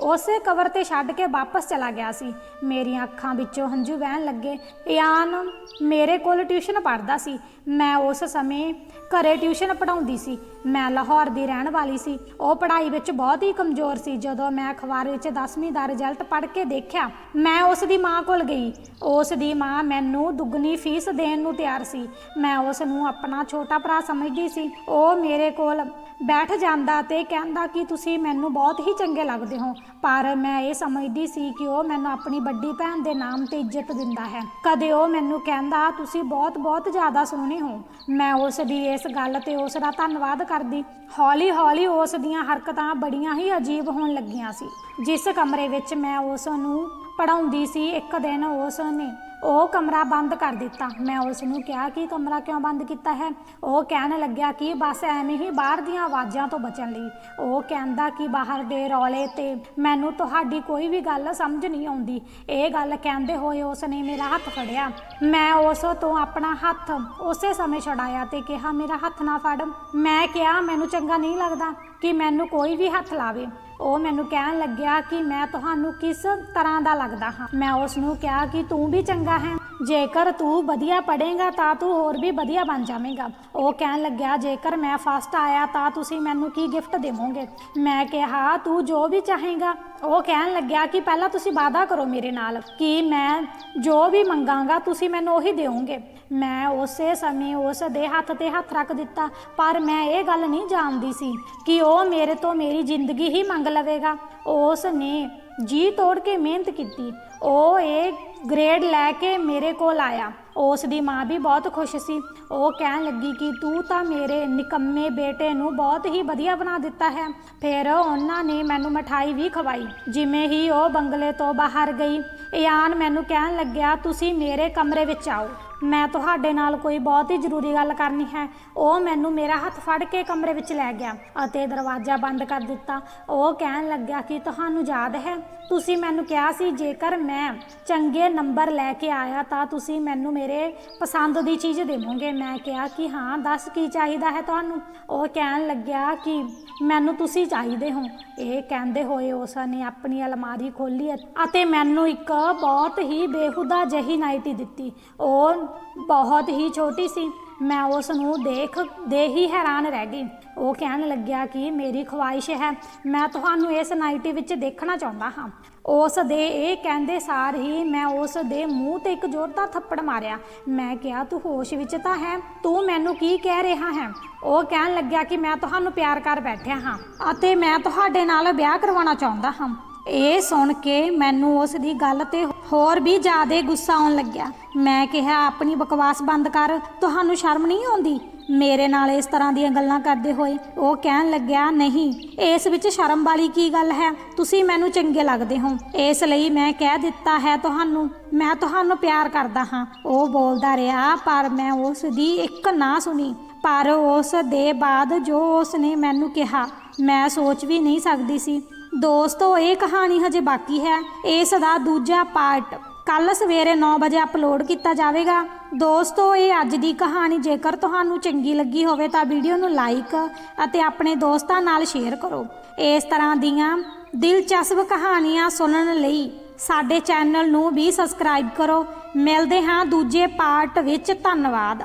ਉਸੇ ਕਬਰ ਤੇ ਛੱਡ ਕੇ ਵਾਪਸ ਚਲਾ ਗਿਆ ਸੀ। ਮੇਰੀਆਂ ਅੱਖਾਂ ਵਿੱਚੋਂ ਹੰਝੂ ਵਹਿਣ ਲੱਗੇ। ਇਆਨ ਮੇਰੇ ਕੋਲ ਟਿਊਸ਼ਨ ਪੜ੍ਹਦਾ ਸੀ। ਮੈਂ ਉਸ ਸਮੇਂ ਘਰੇ ਟਿਊਸ਼ਨ ਪੜ੍ਹਾਉਂਦੀ ਸੀ। ਮੈਂ ਲਾਹੌਰ ਦੀ ਰਹਿਣ ਵਾਲੀ ਸੀ। ਉਹ ਪੜ੍ਹਾਈ ਵਿੱਚ ਬਹੁਤ ਹੀ ਕਮਜ਼ੋਰ ਸੀ। ਜਦੋਂ ਮੈਂ ਅਖਬਾਰ ਵਿੱਚ 10ਵੀਂ ਦਾ ਰਿਜ਼ਲਟ ਪੜ੍ਹ ਕੇ ਦੇਖਿਆ, ਮੈਂ ਉਸ ਦੀ ਮਾਂ ਕੋਲ ਗਈ। ਉਸ ਦੀ ਮਾਂ ਮੈਨੂੰ ਦੁੱਗਣੀ ਫੀਸ ਦੇਣ ਨੂੰ ਤਿਆਰ ਸੀ। ਮੈਂ ਉਸ ਨੂੰ ਆਪਣਾ ਛੋਟਾ ਭਰਾ ਸਮਝਦੀ ਸੀ। ਉਹ ਮੇਰੇ ਕੋਲ ਬੈਠ ਜਾਂਦਾ ਤੇ ਕਹਿੰਦਾ ਕਿ ਤੁਸੀਂ ਮੈਨੂੰ ਬਹੁਤ ਹੀ ਚੰਗੇ ਲੱਗਦੇ ਹੋ। ਪਰ ਮੈਂ ਇਹ ਸਮਝਦੀ ਸੀ ਕਿ ਉਹ ਮੈਨੂੰ ਆਪਣੀ ਵੱਡੀ ਭੈਣ ਦੇ ਨਾਮ ਤੇ ਇੱਜ਼ਤ ਦਿੰਦਾ ਹੈ। ਕਦੇ ਉਹ ਮੈਨੂੰ ਕਹਿੰਦਾ, ਤੁਸੀਂ ਬਹੁਤ ਬਹੁਤ ਜ਼ਿਆਦਾ ਸੋਹਣੇ ਹੋ। ਮੈਂ ਉਸ ਦੀ ਇਸ ਗੱਲ ਤੇ ਉਸ ਦਾ ਧੰਨਵਾਦ ਕਰਦੀ। ਹੌਲੀ ਹੌਲੀ ਉਸ ਦੀਆਂ ਹਰਕਤਾਂ ਬੜੀਆਂ ਹੀ ਅਜੀਬ ਹੋਣ ਲੱਗੀਆਂ ਸੀ। ਜਿਸ ਕਮਰੇ ਵਿੱਚ ਮੈਂ ਉਸ ਨੂੰ ਪੜਾਉਂਦੀ ਸੀ, ਇੱਕ ਦਿਨ ਉਸ ਨੇ ਉਹ ਕਮਰਾ ਬੰਦ ਕਰ ਦਿੱਤਾ। ਮੈਂ ਉਸ ਨੂੰ ਕਿਹਾ ਕਿ ਕਮਰਾ ਕਿਉਂ ਬੰਦ ਕੀਤਾ ਹੈ? ਉਹ ਕਹਿਣ ਲੱਗਿਆ ਕਿ ਬਸ ਐਵੇਂ ਹੀ ਬਾਹਰ ਦੀਆਂ ਆਵਾਜ਼ਾਂ ਤੋਂ ਬਚਣ ਲਈ। ਉਹ ਕਹਿੰਦਾ ਕਿ ਬਾਹਰ ਦੇ ਰੌਲੇ ਤੇ ਮੈਨੂੰ ਤੁਹਾਡੀ ਕੋਈ ਵੀ ਗੱਲ ਸਮਝ ਨਹੀਂ ਆਉਂਦੀ। ਇਹ ਗੱਲ ਕਹਿੰਦੇ ਹੋਏ ਉਸ ਨੇ ਮੇਰਾ ਹੱਥ ਫੜਿਆ। ਮੈਂ ਉਸ ਤੋਂ ਆਪਣਾ ਹੱਥ ਉਸੇ ਸਮੇਂ ਛਡਾਇਆ ਤੇ ਕਿਹਾ, ਮੇਰਾ ਹੱਥ ਨਾ ਫੜ। ਮੈਂ ਕਿਹਾ, ਮੈਨੂੰ ਚੰਗਾ ਨਹੀਂ ਲੱਗਦਾ ਕਿ ਮੈਨੂੰ ਕੋਈ ਵੀ ਹੱਥ ਲਾਵੇ। ਉਹ ਮੈਨੂੰ ਕਹਿਣ ਲੱਗਿਆ ਕਿ ਮੈਂ ਤੁਹਾਨੂੰ ਕਿਸ ਤਰ੍ਹਾਂ ਦਾ ਲੱਗਦਾ ਹਾਂ। ਮੈਂ ਉਸ ਨੂੰ ਕਿਹਾ ਕਿ ਤੂੰ ਵੀ ਚੰਗਾ ਹੈ। ਜੇਕਰ ਤੂੰ ਵਧੀਆ ਪੜ੍ਹੇਗਾ ਤਾਂ ਤੂੰ ਹੋਰ ਵੀ ਵਧੀਆ ਬਣ ਜਾਵੇਂਗਾ। ਉਹ ਕਹਿਣ ਲੱਗਿਆ, ਜੇਕਰ ਮੈਂ ਫਸਟ ਆਇਆ ਤਾਂ ਤੁਸੀਂ ਮੈਨੂੰ ਕੀ ਗਿਫਟ ਦੇਵੋਗੇ? ਮੈਂ ਕਿਹਾ, ਤੂੰ ਜੋ ਵੀ ਚਾਹੇਗਾ। ਉਹ ਕਹਿਣ ਲੱਗਿਆ ਕਿ ਪਹਿਲਾਂ ਤੁਸੀਂ ਵਾਅਦਾ ਕਰੋ ਮੇਰੇ ਨਾਲ ਕਿ ਮੈਂ ਜੋ ਵੀ ਮੰਗਾਂਗਾ ਤੁਸੀਂ ਮੈਨੂੰ ਉਹੀ ਦਿਓਗੇ ਮੈਂ ਉਸੇ ਸਮੇਂ ਉਸ ਦੇ ਹੱਥ ਤੇ ਹੱਥ ਰੱਖ ਦਿੱਤਾ, ਪਰ ਮੈਂ ਇਹ ਗੱਲ ਨਹੀਂ ਜਾਣਦੀ ਸੀ ਕਿ ਉਹ ਮੇਰੇ ਤੋਂ ਮੇਰੀ ਜ਼ਿੰਦਗੀ ਹੀ ਮੰਗ ਲਵੇਗਾ। ਉਸ ਨੇ ਜੀ ਤੋੜ ਕੇ ਮਿਹਨਤ ਕੀਤੀ। ਉਹ ਇਹ ਗ੍ਰੇਡ ਲੈ ਕੇ ਮੇਰੇ ਕੋਲ ਆਇਆ। ਉਸ ਦੀ ਮਾਂ ਵੀ ਬਹੁਤ ਖੁਸ਼ ਸੀ। ਉਹ ਕਹਿਣ ਲੱਗੀ ਕਿ ਤੂੰ ਤਾਂ ਮੇਰੇ ਨਿਕੰਮੇ ਬੇਟੇ ਨੂੰ ਬਹੁਤ ਹੀ ਵਧੀਆ ਬਣਾ ਦਿੱਤਾ ਹੈ। ਫਿਰ ਉਹਨਾਂ ਨੇ ਮੈਨੂੰ ਮਠਾਈ ਵੀ ਖਵਾਈ, ਜਿਵੇਂ ਹੀ ਉਹ ਬੰਗਲੇ ਤੋਂ ਬਾਹਰ ਗਈ। ਇਆਨ ਮੈਨੂੰ ਕਹਿਣ ਲੱਗਿਆ, ਤੁਸੀਂ ਮੇਰੇ ਕਮਰੇ ਵਿੱਚ ਆਓ। ਮੈਂ ਤੁਹਾਡੇ ਨਾਲ ਕੋਈ ਬਹੁਤ ਹੀ ਜ਼ਰੂਰੀ ਗੱਲ ਕਰਨੀ ਹੈ। ਉਹ ਮੈਨੂੰ ਮੇਰਾ ਹੱਥ ਫੜ ਕੇ ਕਮਰੇ ਵਿੱਚ ਲੈ ਗਿਆ ਅਤੇ ਦਰਵਾਜ਼ਾ ਬੰਦ ਕਰ ਦਿੱਤਾ। ਉਹ ਕਹਿਣ ਲੱਗਿਆ ਕਿ ਤੁਹਾਨੂੰ ਯਾਦ ਹੈ, ਤੁਸੀਂ ਮੈਨੂੰ ਕਿਹਾ ਸੀ ਜੇਕਰ ਮੈਂ ਚੰਗੇ ਨੰਬਰ ਲੈ ਕੇ ਆਇਆ ਤਾਂ ਤੁਸੀਂ ਮੈਨੂੰ ਮੇਰੇ ਪਸੰਦ ਦੀ ਚੀਜ਼ ਦੇਵੋਗੇ। ਮੈਂ ਕਿਹਾ ਕਿ ਹਾਂ, ਦੱਸ ਕੀ ਚਾਹੀਦਾ ਹੈ ਤੁਹਾਨੂੰ? ਉਹ ਕਹਿਣ ਲੱਗਿਆ ਕਿ ਮੈਨੂੰ ਤੁਸੀਂ ਚਾਹੀਦੇ ਹੋ। ਇਹ ਕਹਿੰਦੇ ਹੋਏ ਉਸ ਨੇ ਆਪਣੀ ਅਲਮਾਰੀ ਖੋਲੀ ਅਤੇ ਮੈਨੂੰ ਇੱਕ ਬਹੁਤ ਹੀ ਬੇਹੂਦਾ ਜਹੀ ਨਾਈਟੀ ਦਿੱਤੀ। ਉਹ ਬਹੁਤ ਹੀ ਛੋਟੀ ਸੀ। ਮੈਂ ਉਸ ਨੂੰ ਦੇਖ, ਦੇ ਹੀ ਹੈਰਾਨ ਰਹਿ ਗਈ। ਉਹ ਕਹਿਣ ਲੱਗਿਆ ਕਿ ਮੇਰੀ ਖੁਆਇਸ਼ ਹੈ, ਮੈਂ ਤੁਹਾਨੂੰ ਇਸ ਨਾਈਟੀ ਵਿੱਚ ਦੇਖਣਾ ਚਾਹੁੰਦਾ ਹਾਂ। ਉਸ ਦੇ ਇਹ ਕਹਿੰਦੇ ਸਾਰ ਹੀ ਮੈਂ ਉਸ ਦੇ ਮੂੰਹ ਤੇ ਇੱਕ ਜ਼ੋਰਦਾਰ ਥੱਪੜ ਮਾਰਿਆ। ਮੈਂ ਕਿਹਾ, ਤੂੰ ਹੋਸ਼ ਵਿੱਚ ਤਾਂ ਹੈ, ਤੂੰ ਮੈਨੂੰ ਕੀ ਕਹਿ ਰਿਹਾ ਹੈ? ਉਹ ਕਹਿਣ ਲੱਗਿਆ ਕਿ ਮੈਂ ਤੁਹਾਨੂੰ ਪਿਆਰ ਕਰ ਬੈਠਿਆ ਹਾਂ ਅਤੇ ਮੈਂ ਤੁਹਾਡੇ ਨਾਲ ਵਿਆਹ ਕਰਵਾਉਣਾ ਚਾਹੁੰਦਾ ਹਾਂ। ਇਹ ਸੁਣ ਕੇ ਮੈਨੂੰ ਉਸ ਦੀ ਗੱਲ ਤੇ ਹੋਰ ਵੀ ਜ਼ਿਆਦਾ ਗੁੱਸਾ ਆਉਣ ਲੱਗਿਆ। ਮੈਂ ਕਿਹਾ, ਆਪਣੀ ਬਕਵਾਸ ਬੰਦ ਕਰ, ਤੁਹਾਨੂੰ ਸ਼ਰਮ ਨਹੀਂ ਆਉਂਦੀ? ਮੇਰੇ ਨਾਲ ਇਸ ਤਰ੍ਹਾਂ ਦੀਆਂ ਗੱਲਾਂ ਕਰਦੇ ਹੋਏ ਉਹ ਕਹਿਣ ਲੱਗਿਆ, ਨਹੀਂ, ਇਸ ਵਿੱਚ ਸ਼ਰਮ ਵਾਲੀ ਕੀ ਗੱਲ ਹੈ? ਤੁਸੀਂ ਮੈਨੂੰ ਚੰਗੇ ਲੱਗਦੇ ਹੋ। ਇਸ ਲਈ ਮੈਂ ਕਹਿ ਦਿੱਤਾ ਹੈ ਤੁਹਾਨੂੰ। ਮੈਂ ਤੁਹਾਨੂੰ ਪਿਆਰ ਕਰਦਾ ਹਾਂ। ਉਹ ਬੋਲਦਾ ਰਿਹਾ, ਪਰ ਮੈਂ ਉਸ ਦੀ ਇੱਕ ਨਾ ਸੁਣੀ। ਪਰ ਉਸ ਦੇ ਬਾਅਦ ਜੋ ਉਸ ਨੇ ਮੈਨੂੰ ਕਿਹਾ, ਮੈਂ ਸੋਚ ਵੀ ਨਹੀਂ ਸਕਦੀ ਸੀ। ਦੋਸਤੋ ਇਹ ਕਹਾਣੀ ਹਜੇ ਬਾਕੀ ਹੈ। ਇਸ ਦਾ ਦੂਜਾ ਪਾਰਟ। ਕੱਲ ਸਵੇਰੇ 9 ਵਜੇ ਅਪਲੋਡ ਕੀਤਾ ਜਾਵੇਗਾ। ਦੋਸਤੋ, ਇਹ ਅੱਜ ਦੀ ਕਹਾਣੀ ਜੇਕਰ ਤੁਹਾਨੂੰ ਚੰਗੀ ਲੱਗੀ ਹੋਵੇ ਤਾਂ ਵੀਡੀਓ ਨੂੰ ਲਾਈਕ ਅਤੇ ਆਪਣੇ ਦੋਸਤਾਂ ਨਾਲ ਸ਼ੇਅਰ ਕਰੋ। ਇਸ ਤਰ੍ਹਾਂ ਦੀਆਂ ਦਿਲਚਸਪ ਕਹਾਣੀਆਂ ਸੁਣਨ ਲਈ ਸਾਡੇ ਚੈਨਲ ਨੂੰ ਵੀ ਸਬਸਕ੍ਰਾਈਬ ਕਰੋ। ਮਿਲਦੇ ਹਾਂ ਦੂਜੇ ਪਾਰਟ ਵਿੱਚ। ਧੰਨਵਾਦ।